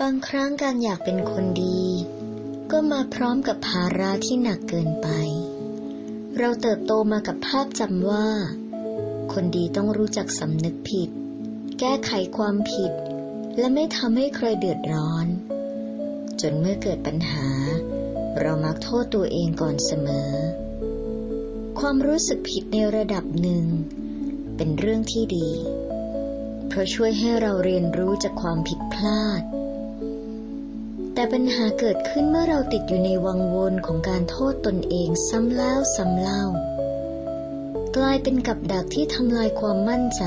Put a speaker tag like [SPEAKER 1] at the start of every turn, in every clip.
[SPEAKER 1] บางครั้งการอยากเป็นคนดี ก็มาพร้อมกับภาระที่หนักเกินไป เราเติบโตมากับภาพจำว่า คนดีต้องรู้จักสำนึกผิด แก้ไขความผิด และไม่ทำให้ใครเดือดร้อน จนเมื่อเกิดปัญหา เรามักโทษตัวเองก่อนเสมอ ความรู้สึกผิดในระดับหนึ่ง เป็นเรื่องที่ดี เพราะช่วยให้เราเรียนรู้จากความผิดพลาด แต่ปัญหาเกิดขึ้นเมื่อเราติดอยู่ในวังวนของการโทษตนเองซ้ำแล้วซ้ำเล่า กลายเป็นกับดักที่ทำลายความมั่นใจ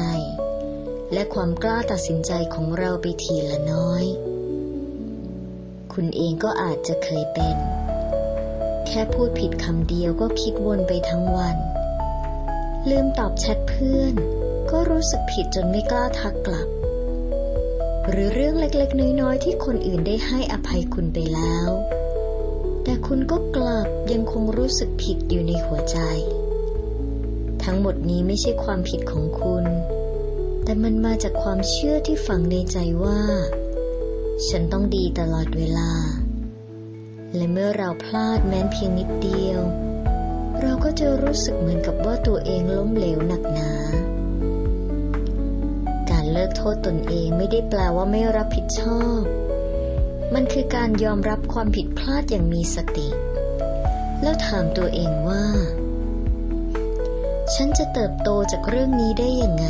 [SPEAKER 1] และความกล้าตัดสินใจของเราไปทีละน้อย คุณเองก็อาจจะเคยเป็น แค่พูดผิดคำเดียวก็คิดวนไปทั้งวัน ลืมตอบแชทเพื่อน ก็รู้สึกผิดจนไม่กล้าทักกลับ หรือเรื่องเล็กๆ น้อยๆ ที่คนอื่นได้ให้อภัยคุณไปแล้ว แต่คุณก็กลับยังคงรู้สึกผิดอยู่ในหัวใจ ทั้งหมดนี้ไม่ใช่ความผิดของคุณ แต่มันมาจากความเชื่อที่ฝังในใจว่า ฉันต้องดีตลอดเวลา และเมื่อเราพลาดแม้นเพียงนิดเดียว เราก็จะรู้สึกเหมือนกับว่าตัวเองล้มเหลวหนักหนา โทษตนเองไม่ได้แปลว่าไม่รับผิดชอบ มันคือการยอมรับความผิดพลาดอย่างมีสติ แล้วถามตัวเองว่า ฉันจะเติบโตจากเรื่องนี้ได้ยังไง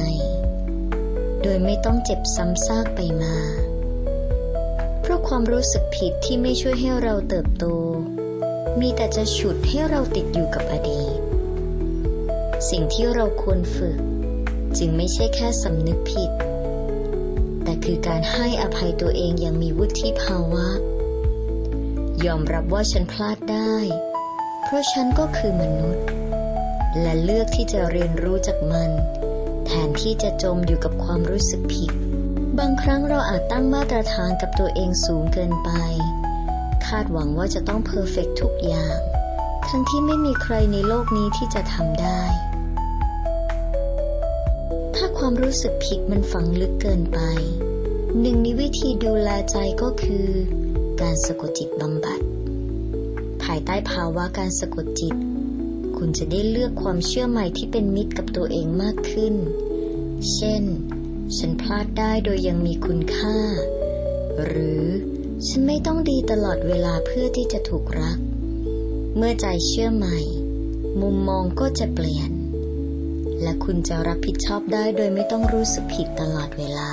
[SPEAKER 1] โดยไม่ต้องเจ็บซ้ำซากไปมา เพราะความรู้สึกผิดที่ไม่ช่วยให้เราเติบโต มีแต่จะฉุดให้เราติดอยู่กับอดีต สิ่งที่เราควรฝึกจึงไม่ใช่แค่สำนึกผิด คือการให้อภัยตัวเองอย่างมีวุฒิภาวะ ยอมรับว่าฉันพลาดได้ เพราะฉันก็คือมนุษย์ และเลือกที่จะเรียนรู้จากมัน แทนที่จะจมอยู่กับความรู้สึกผิด บางครั้งเราอาจตั้งมาตรฐานกับตัวเองสูงเกินไป คาดหวังว่าจะต้องเพอร์เฟกทุกอย่าง ทั้งที่ไม่มีใครในโลกนี้ที่จะทำได้ ถ้าความรู้สึกผิดมันฝังลึกเกินไป หนึ่งในวิธีดูแลใจก็คือ การสะกดจิตบำบัด ภายใต้ภาวะการสะกดจิต คุณจะได้เลือกความเชื่อใหม่ที่เป็นมิตรกับตัวเองมากขึ้น เช่น ฉันพลาดได้โดยยังมีคุณค่า หรือฉันไม่ต้องดีตลอดเวลาเพื่อที่จะถูกรัก เมื่อใจเชื่อใหม่ มุมมองก็จะเปลี่ยน และคุณจะรับผิดชอบได้โดยไม่ต้องรู้สึกผิดตลอดเวลา